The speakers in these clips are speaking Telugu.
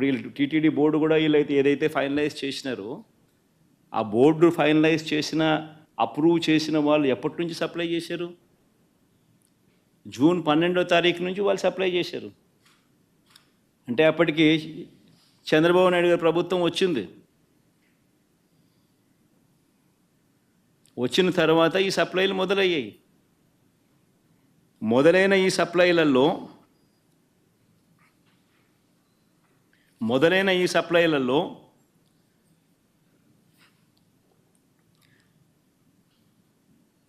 ఇప్పుడు వీళ్ళు టీటీడీ బోర్డు కూడా వీళ్ళైతే ఏదైతే ఫైనలైజ్ చేసినారో ఆ బోర్డు ఫైనలైజ్ చేసిన అప్రూవ్ చేసిన వాళ్ళు ఎప్పటి నుంచి సప్లై చేశారు? జూన్ పన్నెండో తారీఖు నుంచి వాళ్ళు సప్లై చేశారు. అంటే అప్పటికి చంద్రబాబు నాయుడు గారి ప్రభుత్వం వచ్చింది. వచ్చిన తర్వాత ఈ సప్లైలు మొదలయ్యాయి. మొదలైన ఈ సప్లైలలో మొదలైన ఈ సప్లైలలో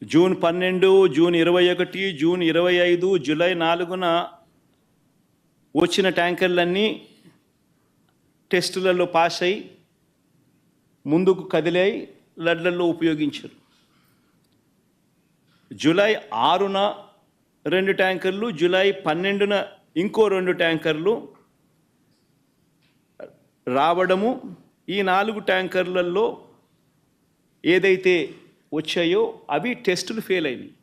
జూన్ పన్నెండు జూన్ ఇరవై ఒకటి జూన్ ఇరవై ఐదు జూలై నాలుగున వచ్చిన ట్యాంకర్లన్నీ టెస్టులలో పాస్ అయి ముందుకు కదిలాయి లడ్లలో ఉపయోగించారు. జూలై ఆరున రెండు ట్యాంకర్లు జూలై పన్నెండున ఇంకో రెండు ట్యాంకర్లు రావడము ఈ నాలుగు ట్యాంకర్లలో ఏదైతే వచ్చాయో అవి టెస్టులు ఫెయిల్ అయినాయి.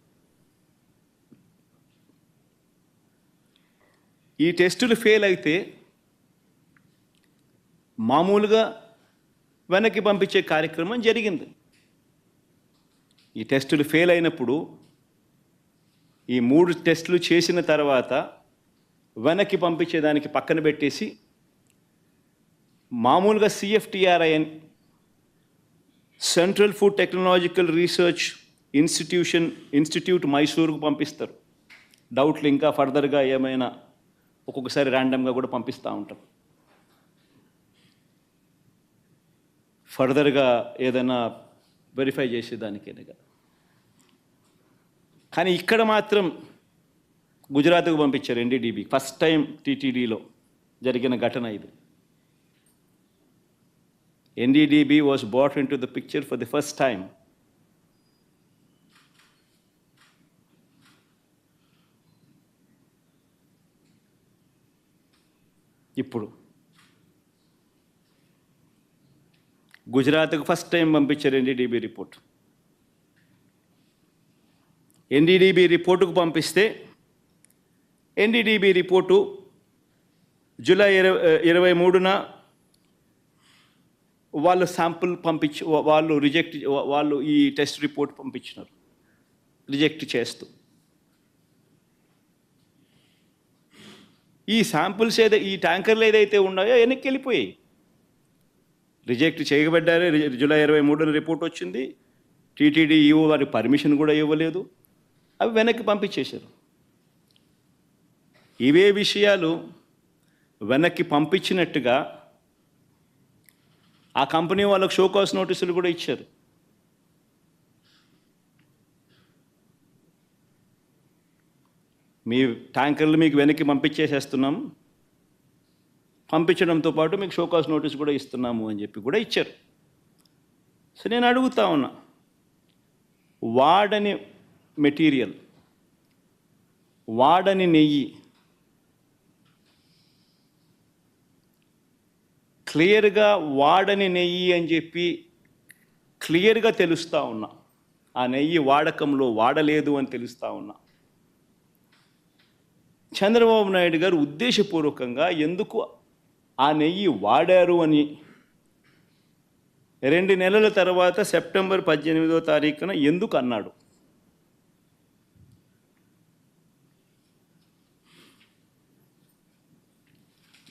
ఈ టెస్టులు ఫెయిల్ అయితే మామూలుగా వెనక్కి పంపించే కార్యక్రమం జరిగింది. ఈ టెస్టులు ఫెయిల్ అయినప్పుడు ఈ మూడు టెస్టులు చేసిన తర్వాత వెనక్కి పంపించేదానికి పక్కన పెట్టేసి మామూలుగా CFTRIN central food technological research institution institute మైసూరుకు పంపిస్తారు. డౌట్లు ఇంకా ఫర్దర్గా ఏమైనా ఒక్కొక్కసారి ర్యాండమ్గా కూడా పంపిస్తూ ఉంటాం. ఫర్దర్గా ఏదైనా వెరిఫై చేసేదానికేనే కానీ ఇక్కడ మాత్రం గుజరాత్కు పంపించారు ఎన్డీడీబీ ఫస్ట్ టైం టీటీడీలో జరిగిన ఘటన ఇది. NDDB was brought into the picture for the first time. ఇప్పుడు గుజరాత్కు ఫస్ట్ టైం పంపించారు ఎన్డీడీబీ రిపోర్ట్ ఎన్డీడీబీ రిపోర్టుకు పంపిస్తే ఎన్డీడీబీ రిపోర్టు జూలై ఇరవై ఇరవై మూడున వాళ్ళు శాంపుల్ పంపించి వాళ్ళు రిజెక్ట్ వాళ్ళు ఈ టెస్ట్ రిపోర్ట్ పంపించినారు. రిజెక్ట్ చేస్తూ. ఈ శాంపుల్స్ ఏదైతే ఈ ట్యాంకర్లు ఏదైతే ఉన్నాయో వెనక్కి వెళ్ళిపోయాయి. రిజెక్ట్ చేయబడ్డారే జూలై ఇరవై మూడున రిపోర్ట్ వచ్చింది. టీటీడీ ఈఓ వారి పర్మిషన్ కూడా ఇవ్వలేదు. అవి వెనక్కి పంపించేశారు. ఇవే విషయాలు వెనక్కి పంపించినట్టుగా ఆ కంపెనీ వాళ్ళకు షోకాస్ నోటీసులు కూడా ఇచ్చారు. మీ ట్యాంకర్లు మీకు వెనక్కి పంపించేసేస్తున్నాం. పంపించడంతో పాటు మీకు షోకాస్ నోటీస్ కూడా ఇస్తున్నాము అని చెప్పి కూడా ఇచ్చారు. సో నేను అడుగుతా ఉన్నా వాడని మెటీరియల్ వాడని నెయ్యి క్లియర్గా వాడని నెయ్యి అని చెప్పి క్లియర్గా తెలుస్తూ ఉన్నా. ఆ నెయ్యి వాడకంలో వాడలేదు అని తెలుస్తూ ఉన్నా. చంద్రబాబు నాయుడు గారు ఉద్దేశపూర్వకంగా ఎందుకు ఆ నెయ్యి వాడారు అని రెండు నెలల తర్వాత సెప్టెంబర్ పద్దెనిమిదో తారీఖున ఎందుకు అన్నాడు?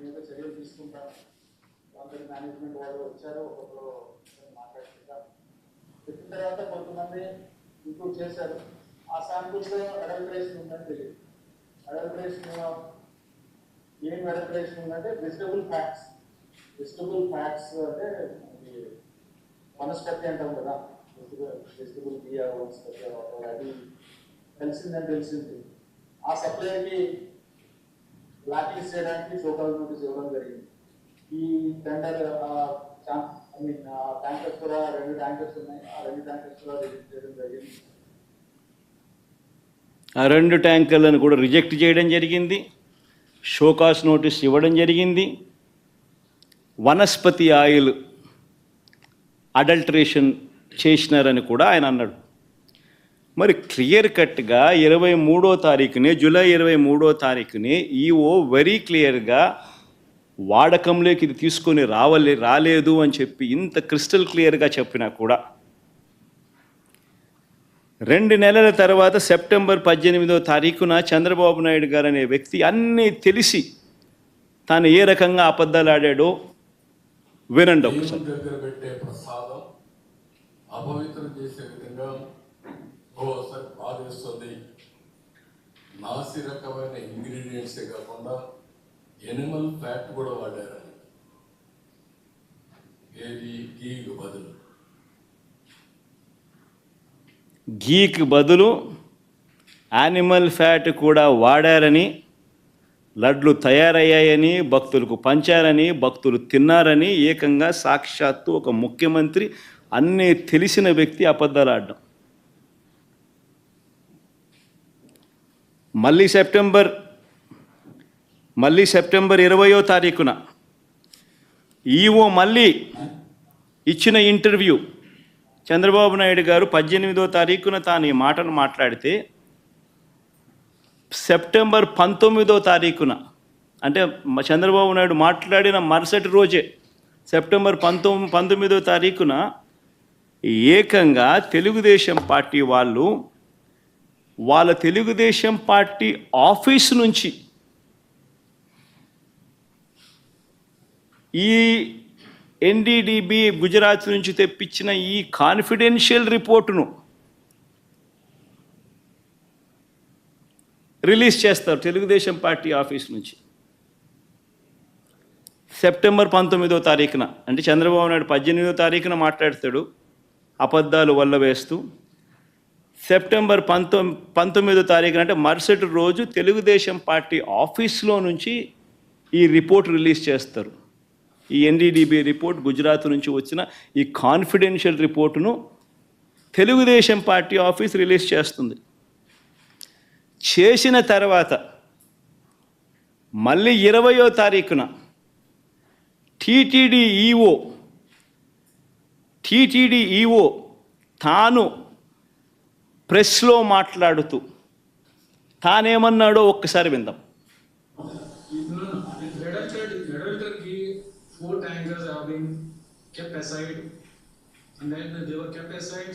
మీద చర్యలు తీసుకుంటాం అందరి మేనేజ్మెంట్ వాళ్ళు వచ్చారు ఒక్కొక్కరు మాట్లాడుకుంటాం చెప్పిన తర్వాత కొంతమంది ఇంప్రూవ్ చేశారు. ఆ శాంపుల్స్ అడల్ట్రేషన్ ఉందని తెలియదు. అడల్ట్రేషన్ ఏం అడల్ట్రేషన్ ఉందంటే వెజిటబుల్ ఫ్యాట్స్ వెజిటబుల్ ఫ్యాట్స్ అంటే వనస్పతి అంటాం కదా. వెజిటబుల్ బియ్య అది తెలిసిందని తెలిసింది. ఆ సప్లైకి బ్లాక్ లిస్ట్ చేయడానికి సోకాల్ నోటీస్ ఇవ్వడం జరిగింది. ఈ టెండర్ ఐ మీన్ ట్యాంకర్స్ కూడా రెండు ట్యాంకర్స్ ఉన్నాయి. ఆ రెండు ట్యాంకర్స్ కూడా రిజెక్ట్ చేయడం జరిగింది. ఆ రెండు ట్యాంకర్లను కూడా రిజెక్ట్ చేయడం జరిగింది. షోకాస్ నోటీస్ ఇవ్వడం జరిగింది. వనస్పతి ఆయిల్ అడల్టరేషన్ చేసినారని కూడా ఆయన అన్నాడు. మరి క్లియర్ కట్గా ఇరవై మూడో తారీఖునే జూలై ఇరవై మూడో తారీఖుని ఈఓ వెరీ క్లియర్గా వాడకంలోకి ఇది తీసుకొని రావలే రాలేదు అని చెప్పి ఇంత క్రిస్టల్ క్లియర్గా చెప్పినా కూడా. రెండు నెలల తర్వాత సెప్టెంబర్ పద్దెనిమిదో తారీఖున చంద్రబాబు నాయుడు గారు అనే వ్యక్తి అన్నీ తెలిసి తాను ఏ రకంగా అబద్ధాలు ఆడాడో వినండి ఒకసారి. ఓసారి బాధేస్తుంది నాసి రకమైన ఇంగ్రీడియంట్సే కాకుండా ఎనిమల్ ఫ్యాట్ కూడా వాడారని. ఏది? గీకు బదులు. గీకి బదులు యానిమల్ ఫ్యాట్ కూడా వాడారని లడ్లు తయారయ్యాయని భక్తులకు పంచారని భక్తులు తిన్నారని ఏకంగా సాక్షాత్తు ఒక ముఖ్యమంత్రి అన్నీ తెలిసిన వ్యక్తి అబద్ధాలు ఆడడం. మళ్ళీ సెప్టెంబర్ మళ్ళీ సెప్టెంబర్ ఇరవయో తారీఖున ఈఓ మళ్ళీ ఇచ్చిన ఇంటర్వ్యూ. చంద్రబాబు నాయుడు గారు పద్దెనిమిదో తారీఖున తాను ఈ మాటను మాట్లాడితే సెప్టెంబర్ పంతొమ్మిదో తారీఖున అంటే చంద్రబాబు నాయుడు మాట్లాడిన మరుసటి రోజే సెప్టెంబర్ పంతొమ్మిది పంతొమ్మిదో తారీఖున ఏకంగా తెలుగుదేశం పార్టీ వాళ్ళు వాళ్ళ తెలుగుదేశం పార్టీ ఆఫీస్ నుంచి ఈ ఎన్డీడీబీ గుజరాత్ నుంచి తెప్పించిన ఈ కాన్ఫిడెన్షియల్ రిపోర్టును రిలీజ్ చేస్తారు తెలుగుదేశం పార్టీ ఆఫీస్ నుంచి. సెప్టెంబర్ పంతొమ్మిదో తారీఖున అంటే చంద్రబాబు నాయుడు పద్దెనిమిదో తారీఖున మాట్లాడతాడు అబద్ధాలు వల్ల వేస్తూ సెప్టెంబర్ పంతొ పంతొమ్మిదో తారీఖున అంటే మరుసటి రోజు తెలుగుదేశం పార్టీ ఆఫీస్లో నుంచి ఈ రిపోర్ట్ రిలీజ్ చేస్తారు. ఈ ఎన్డీడీబీ రిపోర్ట్ గుజరాత్ నుంచి వచ్చిన ఈ కాన్ఫిడెన్షియల్ రిపోర్టును తెలుగుదేశం పార్టీ ఆఫీస్ రిలీజ్ చేస్తుంది. చేసిన తర్వాత మళ్ళీ ఇరవయో తారీఖున టీటీడీ ఈఓ టీటీడీ ఈఓ తాను ప్రెస్లో మాట్లాడుతూ తానేమన్నాడో ఒక్కసారి విందాం No, no. Red Alert, Red Alert ghee, four tankers have been kept aside, and then they were kept aside